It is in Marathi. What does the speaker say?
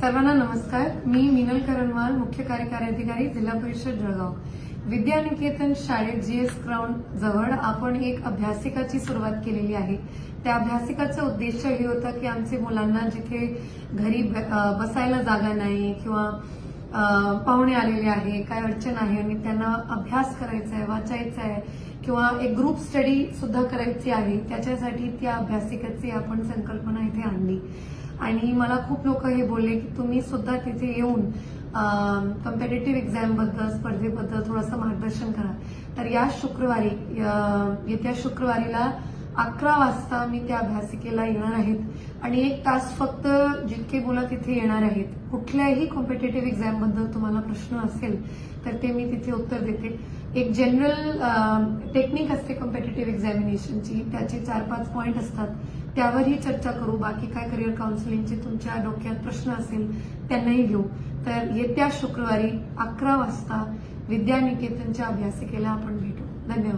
सर्वांना नमस्कार. मी मिनल करणवाल मुख्य कार्यकारी अधिकारी जिल्हा परिषद जळगाव. विद्यानिकेतन शाळेत जीएस ग्राउंड जवळ आपण एक अभ्यासिकाची सुरुवात केलेली आहे. त्या अभ्यासिकाचा उद्देश हे होता की आमचे मुलांना जिथे घरी ब- बसायला जागा नाही किंवा पाहुणे आलेले आहे काय अडचण आहे आणि त्यांना अभ्यास करायचा आहे वाचायचा आहे किंवा एक ग्रुप स्टडी सुद्धा करायची आहे त्याच्यासाठी त्या अभ्यासिकाची आपण संकल्पना इथे आणली. आणि मला खूप लोक हे बोलले की तुम्ही सुद्धा तिथे येऊन कम्पिटेटिव्ह एक्झामबद्दल स्पर्धेबद्दल थोडंसं मार्गदर्शन करा. तर या शुक्रवारी येत्या शुक्रवारीला अकरा वाजता मी त्या अभ्यासिकेला येणार आहेत. आणि एक तास फक्त जितके मुलं तिथे येणार आहेत कुठल्याही कॉम्पिटेटिव्ह एक्झामबद्दल तुम्हाला प्रश्न असेल तर ते मी तिथे उत्तर देते. एक जनरल टेक्निक असते कॉम्पिटेटिव्ह एक्झामिनेशनची त्याचे चार पाच पॉईंट असतात. त्यावरही चर्चा करू. बाकी काय करिअर काउन्सिलिंगचे तुमच्या डोक्यात प्रश्न असेल त्यांनाही घेऊ. तर येत्या शुक्रवारी अकरा वाजता विद्यानिकेतनच्या अभ्यासिकेला आपण भेटू. धन्यवाद.